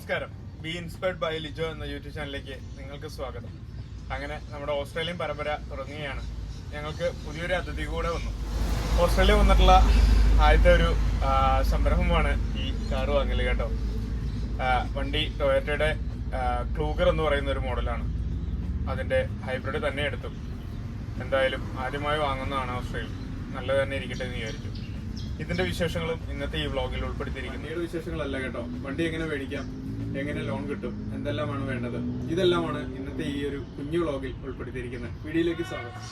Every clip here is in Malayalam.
നമസ്കാരം. ബി ഇൻസ്പയർഡ് ബൈ ലിജോ എന്ന യൂട്യൂബ് ചാനലിലേക്ക് നിങ്ങൾക്ക് സ്വാഗതം. അങ്ങനെ നമ്മുടെ ഓസ്ട്രേലിയൻ പരമ്പര തുടങ്ങുകയാണ്. ഞങ്ങൾക്ക് പുതിയൊരു അതിഥി കൂടെ വന്നു. ഓസ്ട്രേലിയ വന്നിട്ടുള്ള ആദ്യത്തെ ഒരു സംരംഭമാണ് ഈ കാറ് വാങ്ങൽ കേട്ടോ. വണ്ടി ടൊയറ്റയുടെ ക്ലൂഗർ എന്ന് പറയുന്ന ഒരു മോഡലാണ്. അതിന്റെ ഹൈബ്രിഡ് തന്നെ എടുത്തു. എന്തായാലും ആദ്യമായി വാങ്ങുന്നതാണ് ഓസ്ട്രേലിയ. നല്ലത് തന്നെ ഇരിക്കട്ടെ എന്ന് വിചാരിച്ചു. ഇതിന്റെ വിശേഷങ്ങളും ഇന്നത്തെ ഈ വ്ളോഗിൽ ഉൾപ്പെടുത്തിയിരിക്കുന്നു. വിശേഷങ്ങളല്ല കേട്ടോ. വണ്ടി എങ്ങനെ മേടിക്കാം? എങ്ങനെ ലോൺ കിട്ടും എന്തെല്ലാമാണ് വേണ്ടത്? ഇതെല്ലാമാണ് ഇന്നത്തെ ഈ ഒരു കുഞ്ഞു വ്ളോഗിൽ ഉൾപ്പെടുത്തിയിരിക്കുന്നത്. വീഡിയോയിലേക്ക് സ്വാഗതം.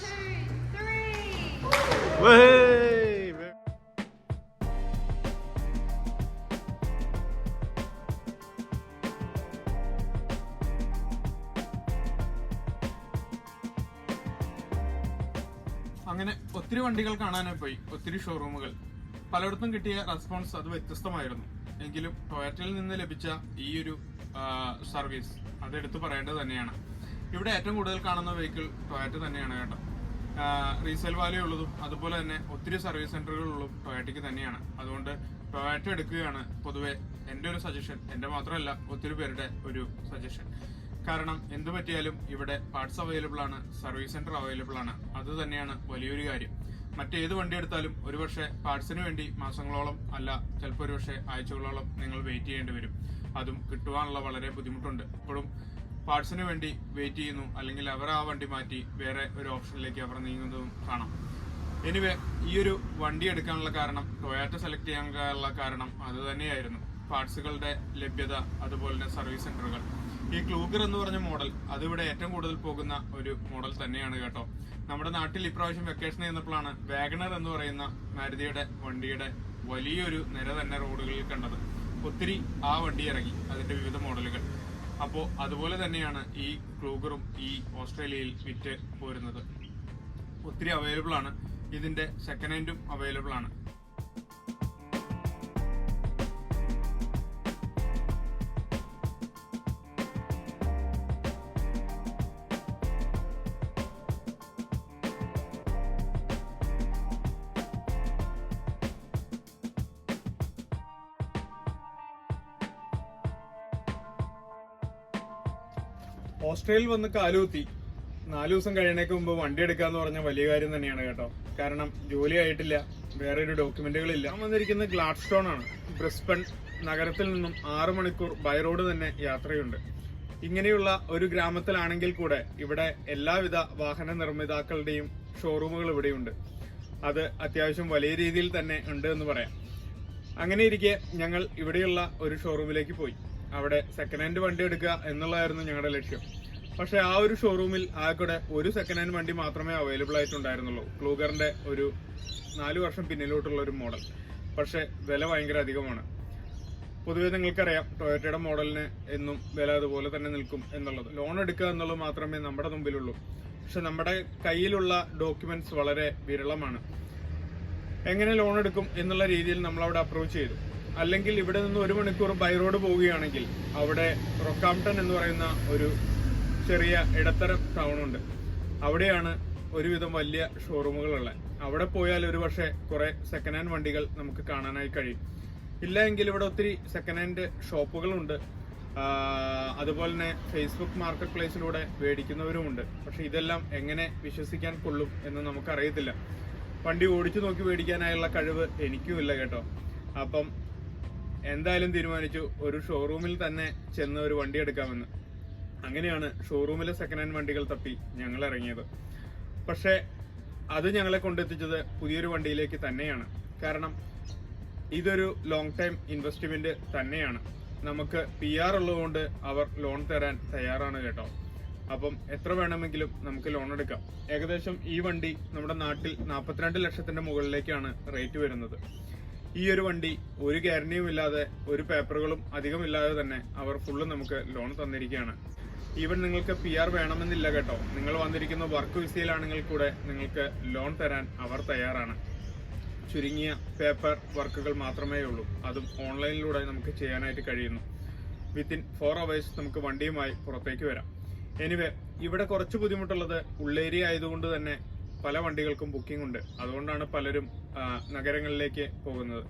അങ്ങനെ ഒത്തിരി വണ്ടികൾ കാണാനായി പോയി ഒത്തിരി ഷോറൂമുകൾ പലയിടത്തും കിട്ടിയ റെസ്പോൺസ് അത് വ്യത്യസ്തമായിരുന്നു. എങ്കിലും ടൊയറ്റയിൽ നിന്ന് ലഭിച്ച ഈ ഒരു സർവീസ് അത് എടുത്തു പറയേണ്ടത് തന്നെയാണ്. ഇവിടെ ഏറ്റവും കൂടുതൽ കാണുന്ന വെഹിക്കിൾ ടൊയറ്റ തന്നെയാണ് കേട്ടോ. റീസെയിൽ വാല്യൂ ഉള്ളതും അതുപോലെ തന്നെ ഒത്തിരി സർവീസ് സെന്ററുകളുള്ളതും ടൊയറ്റയ്ക്ക് തന്നെയാണ്. അതുകൊണ്ട് ടൊയറ്റ എടുക്കുകയാണ് പൊതുവെ എന്റെ ഒരു സജഷൻ എന്റെ മാത്രമല്ല ഒത്തിരി പേരുടെ ഒരു സജഷൻ കാരണം എന്തു പറ്റിയാലും ഇവിടെ പാർട്സ് അവൈലബിൾ ആണ് സർവീസ് സെന്റർ അവൈലബിൾ ആണ്. അത് തന്നെയാണ് വലിയൊരു കാര്യം. മറ്റേത് വണ്ടി എടുത്താലും ഒരുപക്ഷെ പാർട്സിന് വേണ്ടി മാസങ്ങളോളം അല്ല ചിലപ്പോൾ ഒരുപക്ഷെ ആഴ്ചകളോളം നിങ്ങൾ വെയിറ്റ് ചെയ്യേണ്ടി വരും. അതും കിട്ടുവാനുള്ള വളരെ ബുദ്ധിമുട്ടുണ്ട്. ഇപ്പോഴും പാർട്സിന് വേണ്ടി വെയിറ്റ് ചെയ്യുന്നു അല്ലെങ്കിൽ അവർ ആ വണ്ടി മാറ്റി വേറെ ഒരു ഓപ്ഷനിലേക്ക് അവർ നീങ്ങുന്നതും കാണാം. എനിവേ ഈ ഒരു വണ്ടി എടുക്കാനുള്ള കാരണം ടൊയാറ്റ സെലക്ട് ചെയ്യാനുള്ള കാരണം അത് തന്നെയായിരുന്നു. പാർട്സുകളുടെ ലഭ്യത അതുപോലെ തന്നെ സർവീസ് സെന്ററുകൾ ഈ ക്ലൂഗർ എന്ന് പറഞ്ഞ മോഡൽ അതിവിടെ ഏറ്റവും കൂടുതൽ പോകുന്ന ഒരു മോഡൽ തന്നെയാണ് കേട്ടോ. നമ്മുടെ നാട്ടിൽ ഇപ്രാവശ്യം വെക്കേഷൻ ചെയ്യുന്നപ്പോഴാണ് വാഗണർ എന്ന് പറയുന്ന മാരുതിയുടെ വണ്ടിയുടെ വലിയൊരു നിര തന്നെ റോഡുകളിൽ കണ്ടത്. ഒത്തിരി ആ വണ്ടി ഇറങ്ങി അതിന്റെ വിവിധ മോഡലുകൾ. അപ്പോൾ അതുപോലെ തന്നെയാണ് ഈ ക്ലൂഗറും ഈ ഓസ്ട്രേലിയയിൽ വിറ്റ് പോരുന്നത്. ഒത്തിരി അവൈലബിൾ ആണ്. ഇതിന്റെ സെക്കൻഡ് ഹാൻഡും അവൈലബിൾ ആണ്. ഓസ്ട്രേലിയയിൽ വന്ന് കാലുകുത്തി. നാലു ദിവസം കഴിയണേക്ക് മുമ്പ് വണ്ടി എടുക്കാന്ന് പറഞ്ഞ വലിയ കാര്യം തന്നെയാണ് കേട്ടോ. കാരണം ജോലി ആയിട്ടില്ല വേറെ ഒരു ഡോക്യുമെന്റുകളില്ല. ഞാൻ വന്നിരിക്കുന്നത് ഗ്ലാഡ്സ്റ്റോൺ ആണ്. ബ്രിസ്ബൺ നഗരത്തിൽ നിന്നും ആറു മണിക്കൂർ ബൈ റോഡ് തന്നെ യാത്രയുണ്ട്. ഇങ്ങനെയുള്ള ഒരു ഗ്രാമത്തിലാണെങ്കിൽ കൂടെ ഇവിടെ എല്ലാവിധ വാഹന നിർമ്മിതാക്കളുടെയും ഷോറൂമുകൾ ഇവിടെയുണ്ട്. അത് അത്യാവശ്യം വലിയ രീതിയിൽ തന്നെ ഉണ്ട് എന്ന് പറയാം. അങ്ങനെ ഇരിക്കെ ഞങ്ങൾ ഇവിടെയുള്ള ഒരു ഷോറൂമിലേക്ക് പോയി. അവിടെ സെക്കൻഡ് ഹാൻഡ് വണ്ടി എടുക്കുക എന്നുള്ളതായിരുന്നു ഞങ്ങളുടെ ലക്ഷ്യം. പക്ഷെ ആ ഒരു ഷോറൂമിൽ ആകെ ഒരു സെക്കൻഡ് ഹാൻഡ് വണ്ടി മാത്രമേ അവൈലബിൾ ആയിട്ടുണ്ടായിരുന്നുള്ളൂ. ക്ലൂഗറിന്റെ ഒരു നാല് വർഷം പിന്നിലോട്ടുള്ള ഒരു മോഡൽ പക്ഷെ വില ഭയങ്കര അധികമാണ്. പൊതുവെ നിങ്ങൾക്കറിയാം ടൊയോട്ടയുടെ മോഡലിന് എന്നും വില അതുപോലെ തന്നെ നിൽക്കും എന്നുള്ളത്. ലോൺ എടുക്കുക എന്നുള്ളത് മാത്രമേ നമ്മുടെ മുമ്പിലുള്ളൂ. പക്ഷെ നമ്മുടെ കയ്യിലുള്ള ഡോക്യുമെന്റ്സ് വളരെ വിരളമാണ്. എങ്ങനെ ലോൺ എടുക്കും എന്നുള്ള രീതിയിൽ നമ്മൾ അവിടെ അപ്രോച്ച് ചെയ്തു. അല്ലെങ്കിൽ ഇവിടെ നിന്ന് ഒരു മണിക്കൂർ ബൈ റോഡ് പോവുകയാണെങ്കിൽ അവിടെ റൊക്കാംടൺ എന്ന് പറയുന്ന ഒരു ചെറിയ ഇടത്തരം ടൗൺ ഉണ്ട്. അവിടെയാണ് ഒരുവിധം വലിയ ഷോറൂമുകളുള്ളത് അവിടെ പോയാൽ ഒരു പക്ഷേ കുറെ സെക്കൻഡ് ഹാൻഡ് വണ്ടികൾ നമുക്ക് കാണാനായി കഴിയും. ഇല്ല എങ്കിൽ ഇവിടെ ഒത്തിരി സെക്കൻഡ് ഹാൻഡ് ഷോപ്പുകളുണ്ട് അതുപോലെ തന്നെ ഫേസ്ബുക്ക് മാർക്കറ്റ് പ്ലേസിലൂടെ മേടിക്കുന്നവരുമുണ്ട് പക്ഷെ ഇതെല്ലാം എങ്ങനെ വിശ്വസിക്കാൻ കൊള്ളും എന്ന് നമുക്കറിയത്തില്ല. വണ്ടി ഓടിച്ചു നോക്കി മേടിക്കാനായുള്ള കഴിവ് എനിക്കും ഇല്ല കേട്ടോ. അപ്പം എന്തായാലും തീരുമാനിച്ചു. ഒരു ഷോറൂമിൽ തന്നെ ചെന്ന് ഒരു വണ്ടി എടുക്കാമെന്ന്. അങ്ങനെയാണ് ഷോറൂമിലെ സെക്കൻഡ് ഹാൻഡ് വണ്ടികൾ തപ്പി ഞങ്ങൾ ഇറങ്ങിയത്. പക്ഷേ അത് ഞങ്ങളെ കൊണ്ടെത്തിച്ചത് പുതിയൊരു വണ്ടിയിലേക്ക് തന്നെയാണ്. കാരണം ഇതൊരു ലോങ് ടൈം ഇൻവെസ്റ്റ്മെന്റ് തന്നെയാണ്. നമുക്ക് പി ആർ ഉള്ളതുകൊണ്ട് അവർ ലോൺ തരാൻ തയ്യാറാണ് കേട്ടോ. അപ്പം എത്ര വേണമെങ്കിലും നമുക്ക് ലോൺ എടുക്കാം. ഏകദേശം ഈ വണ്ടി നമ്മുടെ നാട്ടിൽ നാൽപ്പത്തിരണ്ട് ലക്ഷത്തിന്റെ മുകളിലേക്കാണ് റേറ്റ് വരുന്നത്. ഈ ഒരു വണ്ടി ഒരു ഗ്യാരണ്ടിയും ഇല്ലാതെ ഒരു പേപ്പറുകളും അധികമില്ലാതെ തന്നെ അവർ ഫുള്ള് നമുക്ക് ലോൺ തന്നിരിക്കുകയാണ്. ഈവൻ നിങ്ങൾക്ക് പി ആർ വേണമെന്നില്ല കേട്ടോ. നിങ്ങൾ വന്നിരിക്കുന്ന വർക്ക് വിസയിലാണെങ്കിൽ കൂടെ നിങ്ങൾക്ക് ലോൺ തരാൻ അവർ തയ്യാറാണ്. ചുരുങ്ങിയ പേപ്പർ വർക്കുകൾ മാത്രമേ ഉള്ളൂ. അതും ഓൺലൈനിലൂടെ നമുക്ക് ചെയ്യാനായിട്ട് കഴിയുന്നു. വിത്തിൻ ഫോർ അവേഴ്സ് നമുക്ക് വണ്ടിയുമായി പുറത്തേക്ക് വരാം. എനിവേ ഇവിടെ കുറച്ച് ബുദ്ധിമുട്ടുള്ളത് ഉള്ളേരിയ ആയതുകൊണ്ട് തന്നെ പല വണ്ടികൾക്കും ബുക്കിംഗ് ഉണ്ട്. അതുകൊണ്ടാണ് പലരും നഗരങ്ങളിലേക്ക് പോകുന്നത്.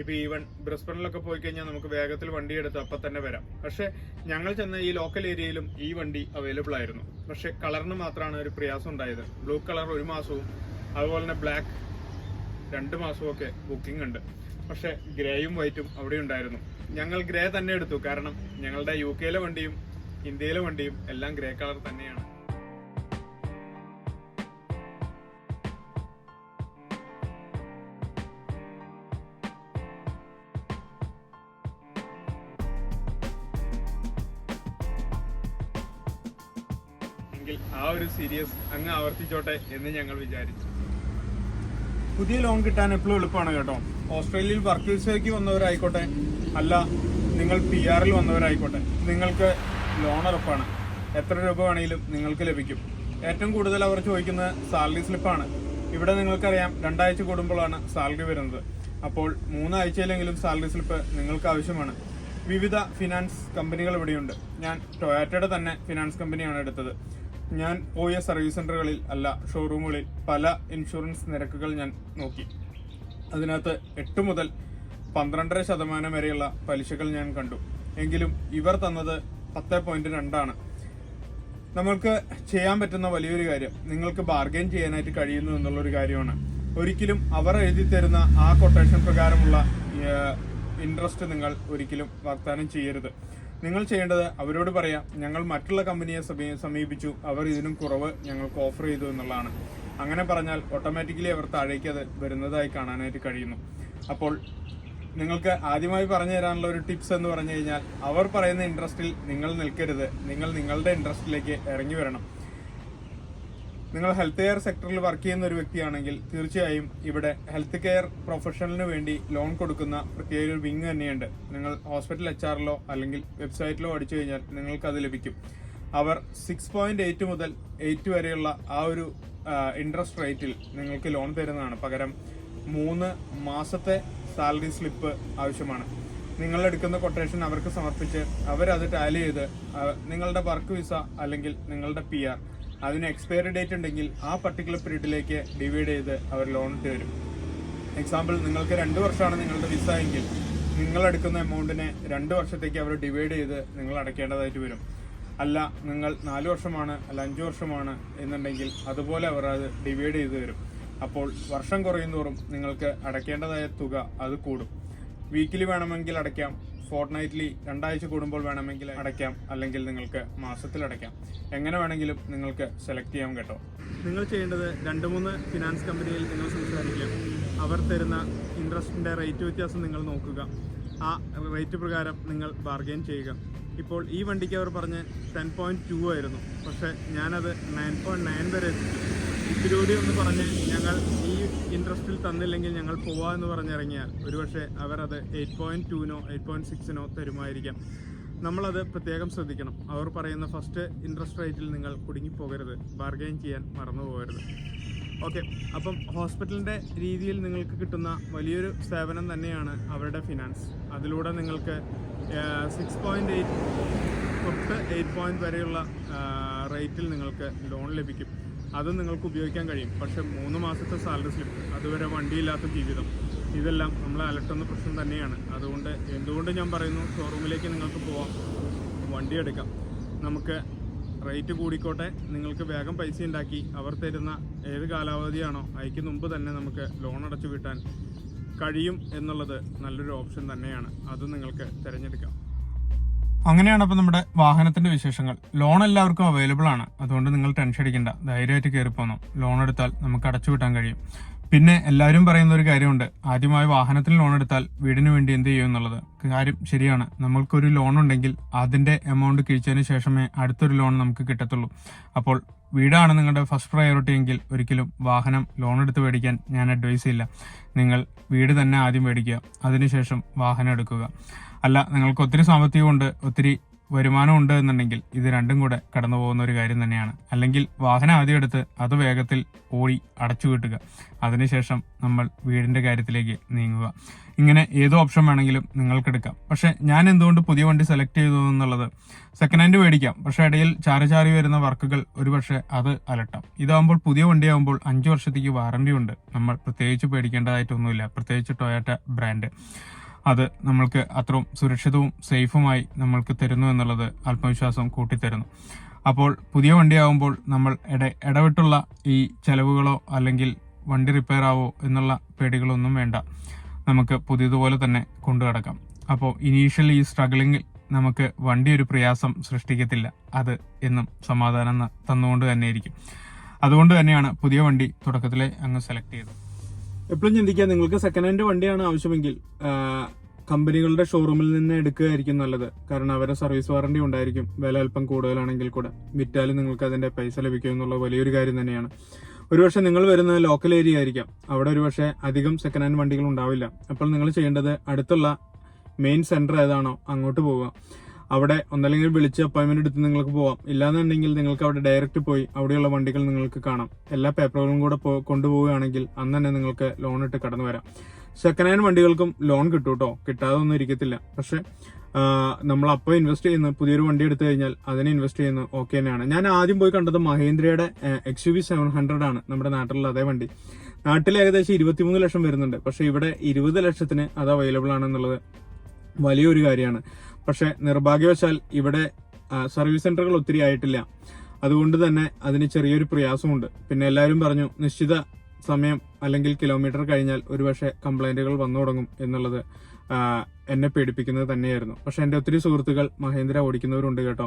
ഇപ്പൊ ഈവൻ ബ്രിസ്ബണിലൊക്കെ പോയി കഴിഞ്ഞാൽ നമുക്ക് വേഗത്തിൽ വണ്ടി എടുത്ത് അപ്പൊ തന്നെ വരാം. പക്ഷെ ഞങ്ങൾ ചെന്ന ഈ ലോക്കൽ ഏരിയയിലും ഈ വണ്ടി അവൈലബിൾ ആയിരുന്നു. പക്ഷെ കളറിന് മാത്രമാണ് ഒരു പ്രയാസം ഉണ്ടായത്. ബ്ലൂ കളർ ഒരു മാസവും അതുപോലെ തന്നെ ബ്ലാക്ക് രണ്ട് മാസവും ഒക്കെ ബുക്കിംഗ് ഉണ്ട്. പക്ഷെ ഗ്രേയും വൈറ്റും അവിടെ ഉണ്ടായിരുന്നു. ഞങ്ങൾ ഗ്രേ തന്നെ എടുത്തു. കാരണം ഞങ്ങളുടെ യു കെയിലെ വണ്ടിയും ഇന്ത്യയിലെ വണ്ടിയും എല്ലാം ഗ്രേ കളർ തന്നെയാണ്. സീരിയസ് അങ്ങ് ആവർത്തിച്ചോട്ടെ എന്ന് ഞങ്ങൾ വിചാരിച്ചു. പുതിയ ലോൺ കിട്ടാൻ എപ്പോഴും എളുപ്പമാണ് കേട്ടോ. ഓസ്ട്രേലിയയിൽ വർക്ക് വിസയ്ക്ക് വന്നവരായിക്കോട്ടെ. അല്ല നിങ്ങൾ പി ആറിൽ വന്നവരായിക്കോട്ടെ. നിങ്ങൾക്ക് ലോൺ ഉറപ്പാണ്. എത്ര രൂപ വേണമെങ്കിലും നിങ്ങൾക്ക് ലഭിക്കും. ഏറ്റവും കൂടുതൽ അവർ ചോദിക്കുന്നത് സാലറി സ്ലിപ്പാണ് ഇവിടെ നിങ്ങൾക്കറിയാം രണ്ടാഴ്ച കൂടുമ്പോഴാണ് സാലറി വരുന്നത്. അപ്പോൾ മൂന്നാഴ്ചയിലെങ്കിലും സാലറി സ്ലിപ്പ് നിങ്ങൾക്ക് ആവശ്യമാണ്. വിവിധ ഫിനാൻസ് കമ്പനികൾ ഇവിടെയുണ്ട്. ഞാൻ ടൊയാറ്റയുടെ തന്നെ ഫിനാൻസ് കമ്പനിയാണ് എടുത്തത്. ഞാൻ പോയ സർവീസ് സെന്ററുകളിൽ അല്ല ഷോറൂമുകളിൽ പല ഇൻഷുറൻസ് നിരക്കുകൾ ഞാൻ നോക്കി. അതിനകത്ത് എട്ട് മുതൽ പന്ത്രണ്ടര ശതമാനം വരെയുള്ള പലിശകൾ ഞാൻ കണ്ടു. എങ്കിലും ഇവർ തന്നത് പത്ത് പോയിന്റ് രണ്ടാണ്. നമ്മൾക്ക് ചെയ്യാൻ പറ്റുന്ന വലിയൊരു കാര്യം നിങ്ങൾക്ക് ബാർഗെയിൻ ചെയ്യാനായിട്ട് കഴിയുന്നു എന്നുള്ളൊരു കാര്യമാണ്. ഒരിക്കലും അവർ എഴുതി തരുന്ന ആ കൊട്ടേഷൻ പ്രകാരമുള്ള ഇൻട്രസ്റ്റ് നിങ്ങൾ ഒരിക്കലും വാഗ്ദാനം ചെയ്യരുത്. നിങ്ങൾ ചെയ്യേണ്ടത് അവരോട് പറയാം ഞങ്ങൾ മറ്റുള്ള കമ്പനിയെ സമീ- സമീപിച്ചു. അവർ ഇതിനും കുറവ് ഞങ്ങൾക്ക് ഓഫർ ചെയ്തു എന്നുള്ളതാണ്. അങ്ങനെ പറഞ്ഞാൽ ഓട്ടോമാറ്റിക്കലി അവർ താഴേക്ക് അത് വരുന്നതായി കാണാനായിട്ട് കഴിയുന്നു. അപ്പോൾ നിങ്ങൾക്ക് ആദ്യമായി പറഞ്ഞു തരാനുള്ള ഒരു ടിപ്സ് എന്ന് പറഞ്ഞു കഴിഞ്ഞാൽ അവർ പറയുന്ന ഇൻട്രസ്റ്റിൽ നിങ്ങൾ നിൽക്കരുത്. നിങ്ങൾ നിങ്ങളുടെ ഇൻട്രസ്റ്റിലേക്ക് ഇറങ്ങി വരണം. നിങ്ങൾ ഹെൽത്ത് കെയർ സെക്ടറിൽ വർക്ക് ചെയ്യുന്ന ഒരു വ്യക്തിയാണെങ്കിൽ തീർച്ചയായും ഇവിടെ ഹെൽത്ത് കെയർ പ്രൊഫഷണലിന് വേണ്ടി ലോൺ കൊടുക്കുന്ന പ്രത്യേക ഒരു വിങ് തന്നെയുണ്ട്. നിങ്ങൾ ഹോസ്പിറ്റൽ എച്ച് ആറിലോ അല്ലെങ്കിൽ വെബ്സൈറ്റിലോ അടിച്ചു കഴിഞ്ഞാൽ നിങ്ങൾക്ക് അത് ലഭിക്കും. അവർ സിക്സ് പോയിന്റ് എയ്റ്റ് മുതൽ എയ്റ്റ് വരെയുള്ള ആ ഒരു ഇൻട്രസ്റ്റ് റേറ്റിൽ നിങ്ങൾക്ക് ലോൺ തരുന്നതാണ്. പകരം മൂന്ന് മാസത്തെ സാലറി സ്ലിപ്പ് ആവശ്യമാണ്. നിങ്ങൾ എടുക്കുന്ന കൊട്ടേഷൻ അവർക്ക് സമർപ്പിച്ച് അവരത് ടാലി ചെയ്ത് നിങ്ങളുടെ വർക്ക് വിസ അല്ലെങ്കിൽ നിങ്ങളുടെ പി ആർ അതിന് എക്സ്പയറി ഡേറ്റ് ഉണ്ടെങ്കിൽ ആ പർട്ടിക്കുലർ പീരീഡിലേക്ക് ഡിവൈഡ് ചെയ്ത് അവർ ലോൺ ഇട്ട് തരും. എക്സാമ്പിൾ നിങ്ങൾക്ക് രണ്ട് വർഷമാണ് നിങ്ങളുടെ വിസ എങ്കിൽ നിങ്ങൾ എടുക്കുന്ന എമൗണ്ടിനെ രണ്ട് വർഷത്തേക്ക് അവർ ഡിവൈഡ് ചെയ്ത് നിങ്ങൾ അടയ്ക്കേണ്ടതായിട്ട് വരും. അല്ല നിങ്ങൾ നാല് വർഷമാണ് അല്ല അഞ്ച് വർഷമാണ് എന്നുണ്ടെങ്കിൽ അതുപോലെ അവർ അത് ഡിവൈഡ് ചെയ്ത് തരും. അപ്പോൾ വർഷം കുറയുന്നോറും നിങ്ങൾക്ക് അടയ്ക്കേണ്ടതായ തുക അത് കൂടും. വീക്കിലി വേണമെങ്കിൽ അടയ്ക്കാം ഫോർട്ട് നൈറ്റ്ലി രണ്ടാഴ്ച കൂടുമ്പോൾ വേണമെങ്കിൽ അടയ്ക്കാം അല്ലെങ്കിൽ നിങ്ങൾക്ക് മാസത്തിൽ അടയ്ക്കാം. എങ്ങനെ വേണമെങ്കിലും നിങ്ങൾക്ക് സെലക്ട് ചെയ്യാം കേട്ടോ. നിങ്ങൾ ചെയ്യേണ്ടത് രണ്ട് മൂന്ന് ഫിനാൻസ് കമ്പനിയിൽ നിങ്ങൾ സംസാരിക്കാം അവർ തരുന്ന ഇൻട്രസ്റ്റിന്റെ റേറ്റ് വ്യത്യാസം നിങ്ങൾ നോക്കുക. ആ റേറ്റ് പ്രകാരം നിങ്ങൾ ബാർഗെയിൻ ചെയ്യുക. ഇപ്പോൾ ഈ വണ്ടിക്ക് അവർ പറഞ്ഞ് ടെൻ പോയിന്റ് ടു ആയിരുന്നു. പക്ഷേ ഞാനത് നയൻ പോയിന്റ് നയൻ വരെ എത്തിച്ചു. ഇത്തിരി കൂടി ഒന്ന് പറഞ്ഞ് ഞങ്ങൾ ഈ ഇൻട്രസ്റ്റിൽ തന്നില്ലെങ്കിൽ ഞങ്ങൾ പോവാ എന്ന് പറഞ്ഞിറങ്ങിയാൽ ഒരുപക്ഷെ അത് എയ്റ്റ് പോയിന്റ് ടുവിനോ എയ്റ്റ് പോയിന്റ് സിക്സിനോ തരുമായിരിക്കാം. നമ്മളത് പ്രത്യേകം ശ്രദ്ധിക്കണം. അവർ പറയുന്ന ഫസ്റ്റ് ഇൻട്രസ്റ്റ് റേറ്റിൽ നിങ്ങൾ കുടുങ്ങിപ്പോകരുത്. ബാർഗെയിൻ ചെയ്യാൻ മറന്നു പോകരുത്. ഓക്കെ അപ്പം ഹോസ്പിറ്റലിന്റെ രീതിയിൽ നിങ്ങൾക്ക് കിട്ടുന്ന വലിയൊരു സേവനം തന്നെയാണ് അവരുടെ ഫിനാൻസ് അതിലൂടെ നിങ്ങൾക്ക് സിക്സ് പോയിന്റ് എയ്റ്റ് തൊട്ട് എയ്റ്റ് പോയിന്റ് വരെയുള്ള റേറ്റിൽ നിങ്ങൾക്ക് ലോൺ ലഭിക്കും. അത് നിങ്ങൾക്ക് ഉപയോഗിക്കാൻ കഴിയും. പക്ഷെ മൂന്ന് മാസത്തെ സാലറി സ്ലിപ്പ് അതുവരെ വണ്ടിയില്ലാത്ത ജീവിതം ഇതെല്ലാം നമ്മളെ അലട്ടുന്ന പ്രശ്നം തന്നെയാണ്. അതുകൊണ്ട് എന്തുകൊണ്ട് ഞാൻ പറയുന്നു ഷോറൂമിലേക്ക് നിങ്ങൾക്ക് പോവാം വണ്ടി എടുക്കാം. നമുക്ക് റേറ്റ് കൂടിക്കോട്ടെ. നിങ്ങൾക്ക് വേഗം പൈസ ഉണ്ടാക്കി. അവർ തരുന്ന ഏത് കാലാവധിയാണോ അതിക്ക് മുമ്പ് തന്നെ നമുക്ക് ലോൺ അടച്ചു വീട്ടാൻ കഴിയും എന്നുള്ളത് നല്ലൊരു ഓപ്ഷൻ തന്നെയാണ്. അത് നിങ്ങൾക്ക് തിരഞ്ഞെടുക്കാം. അങ്ങനെയാണ് അപ്പോൾ നമ്മുടെ വാഹനത്തിന്റെ വിശേഷങ്ങൾ. ലോൺ എല്ലാവർക്കും അവൈലബിൾ ആണ്. അതുകൊണ്ട് നിങ്ങൾ ടെൻഷൻ അടിക്കണ്ട. ധൈര്യമായിട്ട് കയറി പോകണം ലോൺ എടുത്താൽ നമുക്ക് അടച്ചു വിട്ടാൻ കഴിയും. പിന്നെ എല്ലാവരും പറയുന്ന ഒരു കാര്യമുണ്ട്. ആദ്യമായി വാഹനത്തിന് ലോൺ എടുത്താൽ വീടിന് വേണ്ടി എന്ത് ചെയ്യും എന്നുള്ളത്. കാര്യം ശരിയാണ്. നമ്മൾക്കൊരു ലോൺ ഉണ്ടെങ്കിൽ അതിന്റെ എമൗണ്ട് കിഴിച്ചതിന് ശേഷമേ അടുത്തൊരു ലോൺ നമുക്ക് കിട്ടത്തുള്ളൂ. അപ്പോൾ വീടാണ് നിങ്ങളുടെ ഫസ്റ്റ് പ്രയോറിറ്റി എങ്കിൽ ഒരിക്കലും വാഹനം ലോൺ എടുത്ത് മേടിക്കാൻ ഞാൻ അഡ്വൈസ് ചെയ്യില്ല നിങ്ങൾ വീട് തന്നെ ആദ്യം മേടിക്കുക. അതിനുശേഷം വാഹനം എടുക്കുക. അല്ല നിങ്ങൾക്ക് ഒത്തിരി സാമ്പത്തികമുണ്ട് ഒത്തിരി വരുമാനം ഉണ്ട് എന്നുണ്ടെങ്കിൽ ഇത് രണ്ടും കൂടെ കടന്നു പോകുന്ന ഒരു കാര്യം തന്നെയാണ്. അല്ലെങ്കിൽ വാഹനം ആദ്യം എടുത്ത് അത് വേഗത്തിൽ ഓടി അടച്ചു കിട്ടുക. അതിനുശേഷം നമ്മൾ വീടിന്റെ കാര്യത്തിലേക്ക് നീങ്ങുക. ഇങ്ങനെ ഏത് ഓപ്ഷൻ വേണമെങ്കിലും നിങ്ങൾക്ക് എടുക്കാം. പക്ഷെ ഞാൻ എന്തുകൊണ്ട് പുതിയ വണ്ടി സെലക്ട് ചെയ്തു എന്നുള്ളത് സെക്കൻഡ് ഹാൻഡ് മേടിക്കാം. പക്ഷെ ഇടയിൽ ചാറി ചാറി വരുന്ന വർക്കുകൾ ഒരുപക്ഷെ അത് അലട്ടാം. ഇതാകുമ്പോൾ പുതിയ വണ്ടിയാകുമ്പോൾ അഞ്ച് വർഷത്തേക്ക് വാറണ്ടി ഉണ്ട്. നമ്മൾ പ്രത്യേകിച്ച് പേടിക്കേണ്ടതായിട്ടൊന്നുമില്ല. പ്രത്യേകിച്ച് ടൊയാറ്റ ബ്രാൻഡ്. അത് നമ്മൾക്ക് അത്രയും സുരക്ഷിതവും സേഫുമായി നമ്മൾക്ക് തരുന്നു എന്നുള്ളത് ആത്മവിശ്വാസം കൂട്ടിത്തരുന്നു. അപ്പോൾ പുതിയ വണ്ടിയാകുമ്പോൾ നമ്മൾ ഇട ഇടവിട്ടുള്ള ഈ ചെലവുകളോ അല്ലെങ്കിൽ വണ്ടി റിപ്പയർ ആവോ എന്നുള്ള പേടികളൊന്നും വേണ്ട. നമുക്ക് പുതിയതുപോലെ തന്നെ കൊണ്ടു കിടക്കാം അപ്പോൾ ഇനീഷ്യലി ഈ സ്ട്രഗ്ലിങ്ങിൽ നമുക്ക് വണ്ടി ഒരു പ്രയാസം സൃഷ്ടിക്കത്തില്ല. അത് എന്നും സമാധാനം തന്നുകൊണ്ട് തന്നെയിരിക്കും. അതുകൊണ്ട് തന്നെയാണ് പുതിയ വണ്ടി തുടക്കത്തിലെ അങ്ങ് സെലക്ട് ചെയ്തത്. എപ്പോഴും ചിന്തിക്കുക നിങ്ങൾക്ക് സെക്കൻഡ് ഹാൻഡ് വണ്ടിയാണ് ആവശ്യമെങ്കിൽ കമ്പനികളുടെ ഷോറൂമിൽ നിന്ന് എടുക്കുകയായിരിക്കും നല്ലത്. കാരണം അവരുടെ സർവീസ് വാറണ്ടി ഉണ്ടായിരിക്കും. വില അല്പം കൂടുതലാണെങ്കിൽ കൂടെ വിറ്റാലും നിങ്ങൾക്ക് അതിന്റെ പൈസ ലഭിക്കും എന്നുള്ള വലിയൊരു കാര്യം തന്നെയാണ്. ഒരുപക്ഷെ നിങ്ങൾ വരുന്ന ലോക്കൽ ഏരിയ ആയിരിക്കാം. അവിടെ ഒരുപക്ഷെ അധികം സെക്കൻഡ് ഹാൻഡ് വണ്ടികൾ ഉണ്ടാവില്ല. അപ്പോൾ നിങ്ങൾ ചെയ്യേണ്ടത് അടുത്തുള്ള മെയിൻ സെന്റർ ഏതാണോ അങ്ങോട്ട് പോവുക. അവിടെ ഒന്നല്ലെങ്കിൽ വിളിച്ച് അപ്പോയിൻമെന്റ് എടുത്ത് നിങ്ങൾക്ക് പോവാം. ഇല്ലാന്നുണ്ടെങ്കിൽ നിങ്ങൾക്ക് അവിടെ ഡയറക്റ്റ് പോയി അവിടെയുള്ള വണ്ടികൾ നിങ്ങൾക്ക് കാണാം. എല്ലാ പേപ്പറുകളും കൂടെ കൊണ്ടുപോവുകയാണെങ്കിൽ അന്ന് തന്നെ നിങ്ങൾക്ക് ലോൺ ഇട്ട് കടന്നു വരാം. സെക്കൻഡ് ഹാൻഡ് വണ്ടികൾക്കും ലോൺ കിട്ടും കേട്ടോ കിട്ടാതെ ഒന്നും ഇരിക്കത്തില്ല. പക്ഷെ നമ്മൾ അപ്പോൾ ഇൻവെസ്റ്റ് ചെയ്യുന്ന പുതിയൊരു വണ്ടി എടുത്തു കഴിഞ്ഞാൽ അതിനെ ഇൻവെസ്റ്റ് ചെയ്യുന്നത് ഓക്കെ തന്നെയാണ്. ഞാൻ ആദ്യം പോയി കണ്ടത് മഹേന്ദ്രയുടെ X U V seven hundred ആണ് നമ്മുടെ നാട്ടിലുള്ള അതേ വണ്ടി. നാട്ടിൽ ഏകദേശം ഇരുപത്തിമൂന്ന് ലക്ഷം വരുന്നുണ്ട്. പക്ഷെ ഇവിടെ ഇരുപത് ലക്ഷത്തിന് അത് അവൈലബിൾ ആണെന്നുള്ളത് വലിയൊരു കാര്യമാണ്. പക്ഷെ നിർഭാഗ്യവശാൽ ഇവിടെ സർവീസ് സെന്ററുകൾ ഒത്തിരി ആയിട്ടില്ല. അതുകൊണ്ട് തന്നെ അതിന് ചെറിയൊരു പ്രയാസമുണ്ട്. പിന്നെ എല്ലാവരും പറഞ്ഞു നിശ്ചിത സമയം അല്ലെങ്കിൽ കിലോമീറ്റർ കഴിഞ്ഞാൽ ഒരുപക്ഷെ കംപ്ലൈന്റുകൾ വന്നു തുടങ്ങും എന്നുള്ളത് എന്നെ പേടിപ്പിക്കുന്നത് തന്നെയായിരുന്നു. പക്ഷെ എന്റെ ഒത്തിരി സുഹൃത്തുക്കൾ മഹേന്ദ്ര ഓടിക്കുന്നവരുണ്ട് കേട്ടോ.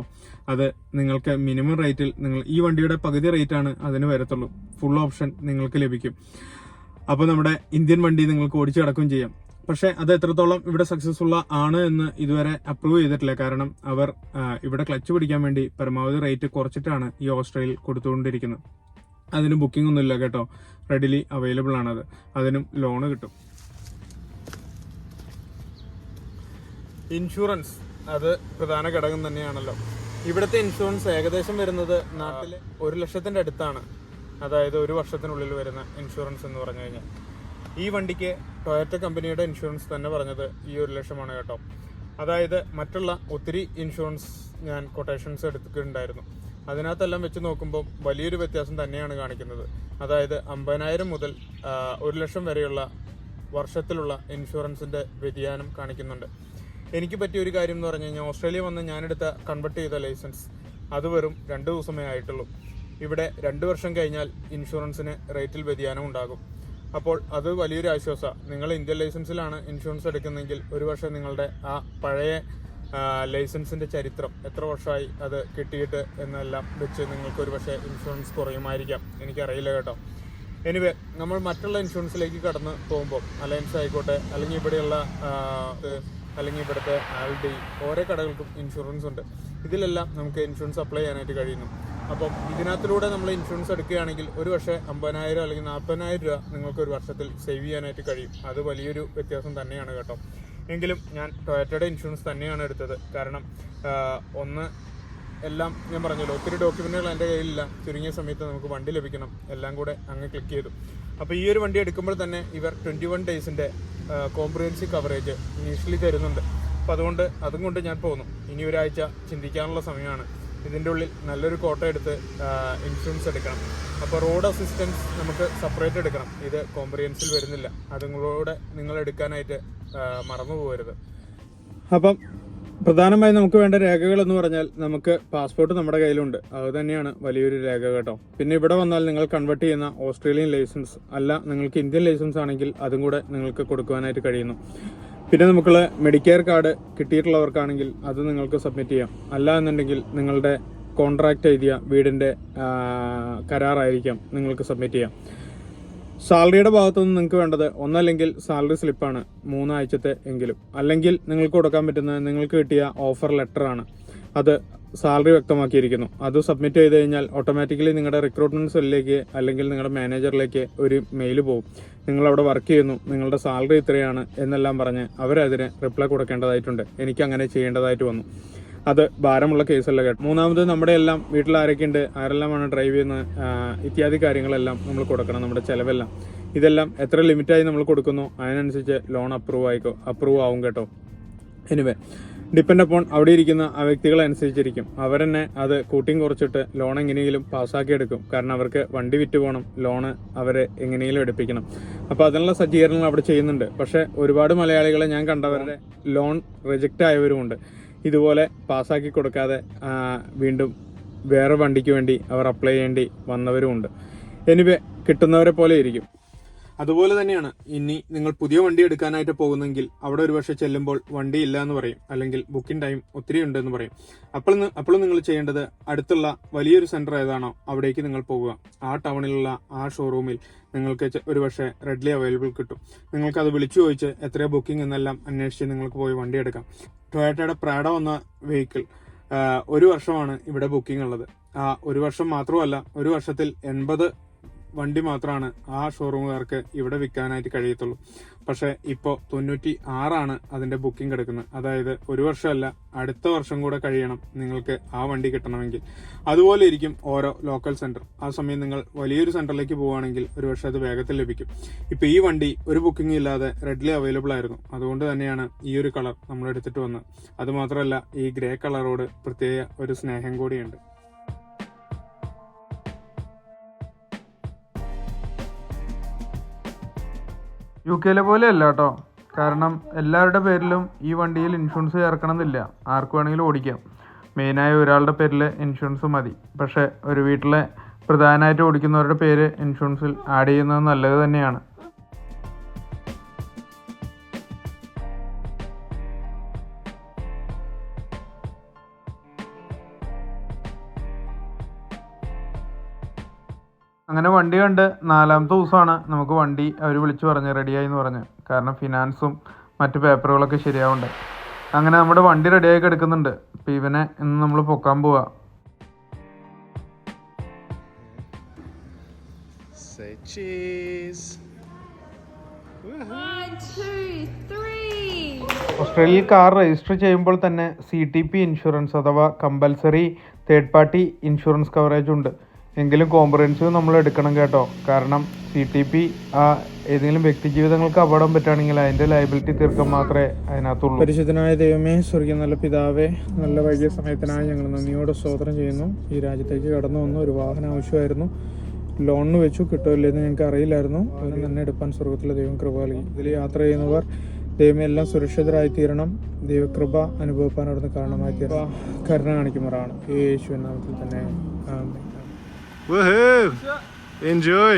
അത് നിങ്ങൾക്ക് മിനിമം റേറ്റിൽ നിങ്ങൾ ഈ വണ്ടിയുടെ പകുതി റേറ്റ് ആണ് അതിന് വരത്തുള്ളൂ. ഫുൾ ഓപ്ഷൻ നിങ്ങൾക്ക് ലഭിക്കും. അപ്പോൾ നമ്മുടെ ഇന്ത്യൻ വണ്ടി നിങ്ങൾക്ക് ഓടിച്ചു കിടക്കുകയും ചെയ്യാം. പക്ഷെ അത് എത്രത്തോളം ഇവിടെ സക്സസ്ഫുൾ ആണ് എന്ന് ഇതുവരെ അപ്രൂവ് ചെയ്തിട്ടില്ല. കാരണം അവർ ഇവിടെ ക്ലച്ച് പിടിക്കാൻ വേണ്ടി പരമാവധി റേറ്റ് കുറച്ചിട്ടാണ് ഈ ഓസ്ട്രേലിയയിൽ കൊടുത്തുകൊണ്ടിരിക്കുന്നത്. അതിന് ബുക്കിംഗ് ഒന്നുമില്ല കേട്ടോ. റെഡിലി അവൈലബിൾ ആണത്. അതിനും ലോണ് കിട്ടും. ഇൻഷുറൻസ് അത് പ്രധാന ഘടകം തന്നെയാണല്ലോ. ഇവിടുത്തെ ഇൻഷുറൻസ് ഏകദേശം വരുന്നത് നാട്ടിലെ ഒരു ലക്ഷത്തിന്റെ അടുത്താണ്. അതായത് ഒരു വർഷത്തിനുള്ളിൽ വരുന്ന ഇൻഷുറൻസ് എന്ന് പറഞ്ഞു കഴിഞ്ഞാൽ. ഈ വണ്ടിക്ക് ടൊയറ്റ കമ്പനിയുടെ ഇൻഷുറൻസ് തന്നെ പറഞ്ഞത് ഈ ഒരു ലക്ഷമാണ് കേട്ടോ. അതായത് മറ്റുള്ള ഒത്തിരി ഇൻഷുറൻസ് ഞാൻ കൊട്ടേഷൻസ് എടുത്തിട്ടുണ്ടായിരുന്നു. അതിനകത്തെല്ലാം വെച്ച് നോക്കുമ്പോൾ വലിയൊരു വ്യത്യാസം തന്നെയാണ് കാണിക്കുന്നത്. അതായത് അമ്പതിനായിരം മുതൽ ഒരു ലക്ഷം വരെയുള്ള വർഷത്തിലുള്ള ഇൻഷുറൻസിന്റെ വ്യതിയാനം കാണിക്കുന്നുണ്ട്. എനിക്ക് പറ്റിയ ഒരു കാര്യം എന്ന് പറഞ്ഞു കഴിഞ്ഞാൽ ഓസ്ട്രേലിയ വന്ന് ഞാനെടുത്ത കൺവെർട്ട് ചെയ്ത ലൈസൻസ് അത് വെറും രണ്ട് ദിവസമേ ആയിട്ടുള്ളൂ. ഇവിടെ രണ്ട് വർഷം കഴിഞ്ഞാൽ ഇൻഷുറൻസിന് റേറ്റിൽ വ്യതിയാനം ഉണ്ടാകും. അപ്പോൾ അത് വലിയൊരു ആശ്വാസമാണ് നിങ്ങൾ ഇന്ത്യൻ ലൈസൻസിലാണ് ഇൻഷുറൻസ് എടുക്കുന്നതെങ്കിൽ ഒരു വർഷം നിങ്ങളുടെ ആ പഴയ ലൈസൻസിന്റെ ചരിത്രം എത്ര വർഷമായി അത് കിട്ടിയിട്ട് എന്നെല്ലാം വെച്ച് നിങ്ങൾക്ക് ഒരു പക്ഷേ ഇൻഷുറൻസ് കുറയുമായിരിക്കാം. എനിക്കറിയില്ല കേട്ടോ. എനിവേ നമ്മൾ മറ്റുള്ള ഇൻഷുറൻസിലേക്ക് കടന്ന് പോകുമ്പോൾ അലയൻസ് ആയിക്കോട്ടെ അല്ലെങ്കിൽ ഇവിടെയുള്ള അല്ലെങ്കിൽ ഇവിടുത്തെ ആൽഡി ഓരോ കടകൾക്കും ഇൻഷുറൻസ് ഉണ്ട്. ഇതിലെല്ലാം നമുക്ക് ഇൻഷുറൻസ് അപ്ലൈ ചെയ്യാനായിട്ട് കഴിയുന്നു. അപ്പം ഇതിനകത്തിലൂടെ നമ്മൾ ഇൻഷുറൻസ് എടുക്കുകയാണെങ്കിൽ ഒരു പക്ഷേ അമ്പതിനായിരം അല്ലെങ്കിൽ നാൽപ്പതിനായിരം രൂപ നിങ്ങൾക്ക് ഒരു വർഷത്തിൽ സേവ് ചെയ്യാനായിട്ട് കഴിയും. അത് വലിയൊരു വ്യത്യാസം തന്നെയാണ് കേട്ടോ. എങ്കിലും ഞാൻ ടൊയറ്റയുടെ ഇൻഷുറൻസ് തന്നെയാണ് എടുത്തത്. കാരണം ഒന്ന് എല്ലാം ഞാൻ പറഞ്ഞല്ലോ ഒത്തിരി ഡോക്യുമെന്റുകൾ എന്റെ കയ്യിലില്ല. ചുരുങ്ങിയ സമയത്ത് നമുക്ക് വണ്ടി ലഭിക്കണം. എല്ലാം കൂടെ അങ്ങ് ക്ലിക്ക് ചെയ്തു. അപ്പോൾ ഈ ഒരു വണ്ടി എടുക്കുമ്പോൾ തന്നെ ഇവർ ട്വന്റി വൺ ഡേയ്സിന്റെ കോംപ്രിഹെൻസീവ് കവറേജ് ഇനീഷ്യലി തരുന്നുണ്ട്. അപ്പോൾ അതുകൊണ്ട് അതും കൊണ്ട് ഞാൻ പോന്നു. ഇനി ഒരാഴ്ച ചിന്തിക്കാനുള്ള സമയമാണ്. ഇതിന്റെ ഉള്ളിൽ നല്ലൊരു കോട്ട എടുത്ത് ഇൻഷുറൻസ് എടുക്കണം. അപ്പോൾ റോഡ് അസിസ്റ്റൻസ് നമുക്ക് സെപ്പറേറ്റ് എടുക്കണം. ഇത് കോംപ്രിഹെൻസിൽ വരുന്നില്ല. അതുങ്ങളോടെ നിങ്ങൾ എടുക്കാനായിട്ട് മറന്നു പോകരുത്. അപ്പം പ്രധാനമായും നമുക്ക് വേണ്ട രേഖകൾ എന്ന് പറഞ്ഞാൽ നമുക്ക് പാസ്പോർട്ട് നമ്മുടെ കയ്യിലുണ്ട്. അത് തന്നെയാണ് വലിയൊരു രേഖ കേട്ടോ. പിന്നെ ഇവിടെ വന്നാൽ നിങ്ങൾ കൺവേർട്ട് ചെയ്യുന്ന ഓസ്ട്രേലിയൻ ലൈസൻസ് അല്ല നിങ്ങൾക്ക് ഇന്ത്യൻ ലൈസൻസ് ആണെങ്കിൽ അതും കൂടെ നിങ്ങൾക്ക് കൊടുക്കുവാനായിട്ട് കഴിയുന്നു. പിന്നെ നമുക്ക് മെഡിക്കെയർ കാർഡ് കിട്ടിയിട്ടുള്ളവർക്കാണെങ്കിൽ അത് നിങ്ങൾക്ക് സബ്മിറ്റ് ചെയ്യാം. അല്ല എന്നുണ്ടെങ്കിൽ നിങ്ങളുടെ കോൺട്രാക്റ്റ് എഴുതിയ വീടിന്റെ കരാറായിരിക്കാം നിങ്ങൾക്ക് സബ്മിറ്റ് ചെയ്യാം. സാലറിയുടെ ഭാഗത്തുനിന്ന് നിങ്ങൾക്ക് വേണ്ടത് ഒന്നല്ലെങ്കിൽ സാലറി സ്ലിപ്പാണ് മൂന്നാഴ്ചത്തെ എങ്കിലും. അല്ലെങ്കിൽ നിങ്ങൾക്ക് കൊടുക്കാൻ പറ്റുന്ന നിങ്ങൾക്ക് കിട്ടിയ ഓഫർ ലെറ്ററാണ് അത് സാലറി വ്യക്തമാക്കിയിരിക്കുന്നു. അത് സബ്മിറ്റ് ചെയ്ത് കഴിഞ്ഞാൽ ഓട്ടോമാറ്റിക്കലി നിങ്ങളുടെ റിക്രൂട്ട്മെന്റ് സെല്ലിലേക്ക് അല്ലെങ്കിൽ നിങ്ങളുടെ മാനേജറിലേക്ക് ഒരു മെയിൽ പോകും. നിങ്ങൾ അവിടെ വർക്ക് ചെയ്യുന്നു നിങ്ങളുടെ സാലറി ഇത്രയാണ് എന്നെല്ലാം പറഞ്ഞ് അവരതിന് റിപ്ലൈ കൊടുക്കേണ്ടതായിട്ടുണ്ട്. എനിക്ക് അങ്ങനെ ചെയ്യേണ്ടതായിട്ട് വന്നു. അത് ഭാരമുള്ള കേസല്ല കേട്ടോ. മൂന്നാമത് നമ്മുടെ എല്ലാം വീട്ടിൽ ആരൊക്കെ ഉണ്ട് ആരെല്ലാമാണ് ഡ്രൈവ് ചെയ്യുന്നത് ഇത്യാദി കാര്യങ്ങളെല്ലാം നമ്മൾ കൊടുക്കണം നമ്മുടെ ചിലവെല്ലാം. ഇതെല്ലാം എത്ര ലിമിറ്റായി നമ്മൾ കൊടുക്കുന്നു അതിനനുസരിച്ച് ലോൺ അപ്രൂവ് ആയിക്കോ അപ്രൂവ് ആവും കേട്ടോ. എനിവേ ഡിപ്പെൻഡ് അപ്പോൺ അവിടെ ഇരിക്കുന്ന ആ വ്യക്തികളെ അനുസരിച്ചിരിക്കും. അവരെന്നെ അത് കൂട്ടിയും കുറച്ചിട്ട് ലോൺ എങ്ങനെയെങ്കിലും പാസ്സാക്കി എടുക്കും കാരണം അവർക്ക് വണ്ടി വിറ്റ് പോകണം ലോണ് അവരെ എങ്ങനെയെങ്കിലും എടുപ്പിക്കണം. അപ്പോൾ അതിനുള്ള സജ്ജീകരണങ്ങൾ അവിടെ ചെയ്യുന്നുണ്ട്. പക്ഷേ ഒരുപാട് മലയാളികളെ ഞാൻ കണ്ടവരുടെ ലോൺ റിജക്റ്റ് ആയവരുമുണ്ട് ഇതുപോലെ പാസ്സാക്കി കൊടുക്കാതെ വീണ്ടും വേറെ വണ്ടിക്ക് വേണ്ടി അവർ അപ്ലൈ ചെയ്യേണ്ടി വന്നവരുമുണ്ട് എനിവേ കിട്ടുന്നവരെ പോലെ ഇരിക്കും. അതുപോലെ തന്നെയാണ് ഇനി നിങ്ങൾ പുതിയ വണ്ടി എടുക്കാനായിട്ട് പോകുന്നെങ്കിൽ അവിടെ ഒരു പക്ഷേ ചെല്ലുമ്പോൾ വണ്ടി ഇല്ല എന്ന് പറയും. അല്ലെങ്കിൽ ബുക്കിംഗ് ടൈം ഒത്തിരി ഉണ്ട് എന്ന് പറയും. അപ്പോൾ അപ്പോൾ നിങ്ങൾ ചെയ്യേണ്ടത് അടുത്തുള്ള വലിയൊരു സെന്റർ ഏതാണോ അവിടേക്ക് നിങ്ങൾ പോകുക ആ ടൗണിലുള്ള ആ ഷോറൂമിൽ നിങ്ങൾക്ക് ചെ- ഒരു പക്ഷേ റെഡ്ലി അവൈലബിൾ കിട്ടും. നിങ്ങൾക്ക് അത് വിളിച്ചു ചോദിച്ച് എത്രയോ ബുക്കിംഗ് എന്നെല്ലാം അന്വേഷിച്ച് നിങ്ങൾക്ക് പോയി വണ്ടി എടുക്കാം. ടൊയോട്ടയുടെ പ്രാഡ വന്ന വെഹിക്കിൾ ഒരു വർഷമാണ് ഇവിടെ ബുക്കിംഗ് ഉള്ളത്. ആ ഒരു വർഷം മാത്രമല്ല ഒരു വർഷത്തിൽ എൺപത് വണ്ടി മാത്രമാണ് ആ ഷോറൂമുകാർക്ക് ഇവിടെ വിൽക്കാനായിട്ട് കഴിയത്തുള്ളൂ. പക്ഷേ ഇപ്പോൾ തൊണ്ണൂറ്റി ആറാണ് അതിന്റെ ബുക്കിംഗ് കിടക്കുന്നത്. അതായത് ഒരു വർഷമല്ല അടുത്ത വർഷം കൂടെ കഴിയണം നിങ്ങൾക്ക് ആ വണ്ടി കിട്ടണമെങ്കിൽ. അതുപോലെ ഇരിക്കും ഓരോ ലോക്കൽ സെന്റർ ആ സമയം നിങ്ങൾ വലിയൊരു സെന്ററിലേക്ക് പോവുകയാണെങ്കിൽ ഒരു പക്ഷേ അത് വേഗത്തിൽ ലഭിക്കും. ഇപ്പോൾ ഈ വണ്ടി ഒരു ബുക്കിംഗ് ഇല്ലാതെ റെഡ്ലി അവൈലബിൾ ആയിരുന്നു. അതുകൊണ്ട് തന്നെയാണ് ഈ ഒരു കളർ നമ്മൾ എടുത്തിട്ട് വന്നത് അതുമാത്രമല്ല ഈ ഗ്രേ കളറോട് പ്രത്യേക ഒരു സ്നേഹം കൂടിയുണ്ട്. യു കെയിലെ പോലെ അല്ല കേട്ടോ. കാരണം എല്ലാവരുടെ പേരിലും ഈ വണ്ടിയിൽ ഇൻഷുറൻസ് ചേർക്കണമെന്നില്ല. ആർക്ക് വേണമെങ്കിലും ഓടിക്കാം. മെയിനായ ഒരാളുടെ പേരിൽ ഇൻഷുറൻസ് മതി. പക്ഷേ ഒരു വീട്ടിലെ പ്രധാനമായിട്ട് ഓടിക്കുന്നവരുടെ പേര് ഇൻഷുറൻസിൽ ആഡ് ചെയ്യുന്നത് നല്ലത് തന്നെയാണ്. അങ്ങനെ വണ്ടി കണ്ട് നാലാമത്തെ ദിവസമാണ് നമുക്ക് വണ്ടി അവർ വിളിച്ചു പറഞ്ഞ് റെഡിയായി എന്ന് പറഞ്ഞ്. കാരണം ഫിനാൻസും മറ്റു പേപ്പറുകളൊക്കെ ശരിയാവണ്ടേ. അങ്ങനെ നമ്മുടെ വണ്ടി റെഡിയായി കിടക്കുന്നുണ്ട്. അപ്പം ഇവനെ ഇന്ന് നമ്മൾ പൊക്കാൻ പോവാ. ഓസ്ട്രേലിയയിൽ കാർ രജിസ്റ്റർ ചെയ്യുമ്പോൾ തന്നെ സി ടി പി ഇൻഷുറൻസ് അഥവാ compulsory third party insurance coverage ഉണ്ട്. എങ്കിലും കോംപ്രഹെൻസീവ് നമ്മൾ എടുക്കണം കേട്ടോ. കാരണം സി ടി പി ആ ഏതെങ്കിലും വ്യക്തിജീവിതങ്ങൾക്ക് അപകടം പറ്റുകയാണെങ്കിൽ അതിന്റെ ലയബിലിറ്റി തീർക്കാൻ മാത്രമേ അതിനകത്തുള്ളൂ. പരിശുദ്ധനായ ദൈവമേ സ്വർഗീയ നല്ല പിതാവേ നല്ല വൈകിയ സമയത്തിനായി ഞങ്ങൾ നന്ദിയോടെ സ്തോത്രം ചെയ്യുന്നു. ഈ രാജ്യത്തേക്ക് കടന്നു വന്നു ഒരു വാഹനം ആവശ്യമായിരുന്നു. ലോണിന് വെച്ചു കിട്ടുമില്ലെന്ന് ഞങ്ങൾക്ക് അറിയില്ലായിരുന്നു. അതിന് തന്നെ എടുപ്പാൻ സ്വർഗത്തിലെ ദൈവം കൃപ നൽകി. ഇതിൽ യാത്ര ചെയ്യുന്നവർ ദൈവം എല്ലാം സുരക്ഷിതരായി തീരണം. ദൈവകൃപ അനുഭവപ്പാൻ അവിടുന്ന് കാരണമായി തീരണം. കരുണ കാണിക്കുമാറാണ് യേശു നാമത്തിൽ തന്നെ. Woohoo! Enjoy.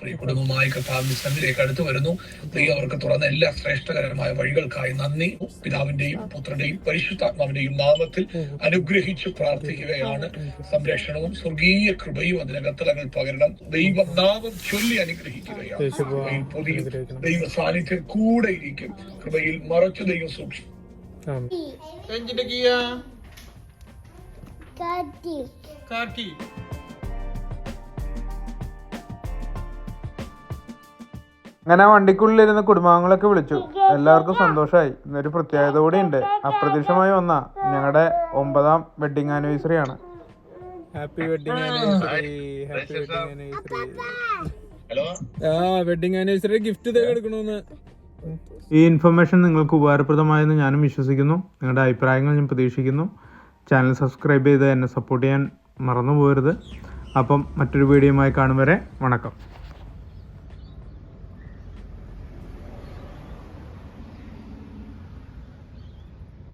പ്രിയ കുടുംബമായി കർത്താവിന്റെ സന്നിധിയിലേക്ക് അടുത്തു വരുന്നു. നീ അവർക്ക് തുറന്ന എല്ലാ ശ്രേഷ്ഠകരമായ വഴികൾക്കായി നന്ദി. പിതാവിന്റെയും പുത്രന്റെയും പരിശുദ്ധാത്മാവിന്റെയും നാമത്തിൽ അനുഗ്രഹിച്ച് പ്രാർത്ഥിക്കുകയാണ്. സംരക്ഷണവും സ്വർഗീയ കൃപയും അതിനകത്ത് ഞങ്ങൾ പകരണം. ദൈവം നാമം ചൊല്ലി അനുഗ്രഹിക്കുകയാണ്. കൃപയിൽ പൊതിയും ദൈവ സാന്നിധ്യം കൂടെ ഇരിക്കും. കൃപയിൽ മറച്ചു ദൈവം സൂക്ഷിക്കും. ആമേൻ. Kartik. അങ്ങനെ വണ്ടിക്കുള്ളിലിരുന്ന് കുടുംബാംഗങ്ങളൊക്കെ വിളിച്ചു. എല്ലാവർക്കും സന്തോഷമായി ഇന്നൊരു പ്രത്യേകത കൂടി ഉണ്ട്. അപ്രതീക്ഷമായി വന്ന ഞങ്ങളുടെ ഒമ്പതാം വെഡിങ് ആനിവേഴ്സറി ആണ്. Happy wedding anniversary happy wedding anniversary ആ വെഡിങ് ആനിവേഴ്സറി ഗിഫ്റ്റ് ഈ ഇൻഫർമേഷൻ നിങ്ങൾക്ക് ഉപകാരപ്രദമായെന്ന് ഞാനും വിശ്വസിക്കുന്നു. നിങ്ങളുടെ അഭിപ്രായങ്ങൾ ഞാൻ പ്രതീക്ഷിക്കുന്നു. ചാനൽ സബ്സ്ക്രൈബ് ചെയ്ത് എന്നെ സപ്പോർട്ട് ചെയ്യാൻ മറന്നു പോകരുത് അപ്പം മറ്റൊരു വീഡിയോയുമായി കാണും വരെ. വണക്കം.